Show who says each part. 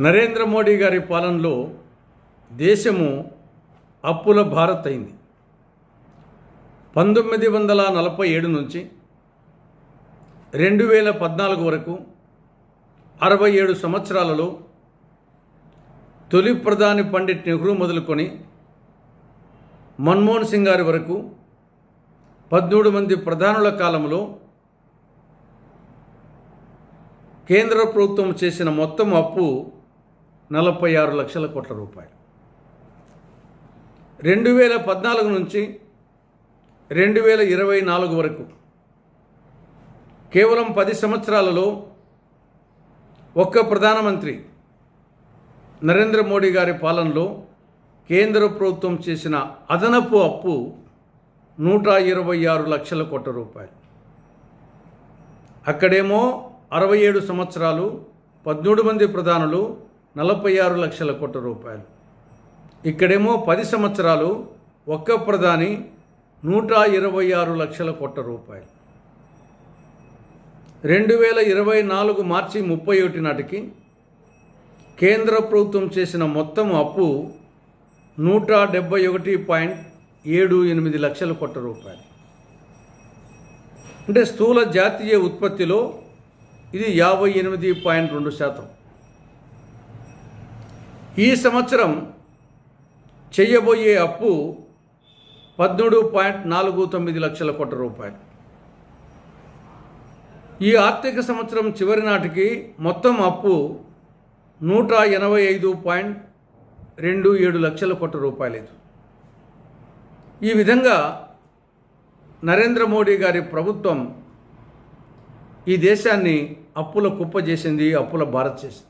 Speaker 1: నరేంద్ర మోడీ గారి పాలనలో దేశము అప్పుల భారత్ అయింది. పంతొమ్మిది వందల నలభై ఏడు నుంచి రెండు వేల పద్నాలుగు వరకు అరవై ఏడు సంవత్సరాలలో తొలి ప్రధాని పండిట్ నెహ్రూ మొదలుకొని మన్మోహన్ సింగ్ గారి వరకు పద్మూడు మంది ప్రధానుల కాలంలో కేంద్ర ప్రభుత్వం చేసిన మొత్తం అప్పు నలభై ఆరు లక్షల కోట్ల రూపాయలు. రెండు వేల పద్నాలుగు నుంచి రెండు వేల ఇరవై నాలుగు వరకు కేవలం పది సంవత్సరాలలో ఒక్క ప్రధానమంత్రి నరేంద్ర మోడీ గారి పాలనలో కేంద్ర ప్రభుత్వం చేసిన అదనపు అప్పు నూట ఇరవై ఆరు లక్షల కోట్ల రూపాయలు. అక్కడేమో అరవై ఏడు సంవత్సరాలు పద్మూడు మంది ప్రధానులు నలభై ఆరు లక్షల కోట్ల రూపాయలు. ఇక్కడేమో పది సంవత్సరాలు ఒక్క ప్రధాని నూట ఇరవై ఆరు లక్షల కోట్ల రూపాయలు. రెండు వేల ఇరవై నాలుగు మార్చి ముప్పై ఒకటి నాటికి కేంద్ర ప్రభుత్వం చేసిన మొత్తం అప్పు నూట డెబ్బై ఒకటి పాయింట్ ఏడు ఎనిమిది లక్షల కోట్ల రూపాయలు. అంటే స్థూల జాతీయ ఉత్పత్తిలో ఇది యాభై ఎనిమిది పాయింట్ రెండు శాతం. ఈ సంవత్సరం చేయబోయే అప్పు పద్మూడు పాయింట్ నాలుగు తొమ్మిది లక్షల కోట్ల రూపాయలు. ఈ ఆర్థిక సంవత్సరం చివరి నాటికి మొత్తం అప్పు నూట ఎనభై ఐదు పాయింట్ రెండు ఏడు లక్షల కోట్ల రూపాయలేదు. ఈ విధంగా నరేంద్ర మోడీ గారి ప్రభుత్వం ఈ దేశాన్ని అప్పుల కుప్ప చేసింది అప్పుల భారత్ చేసింది.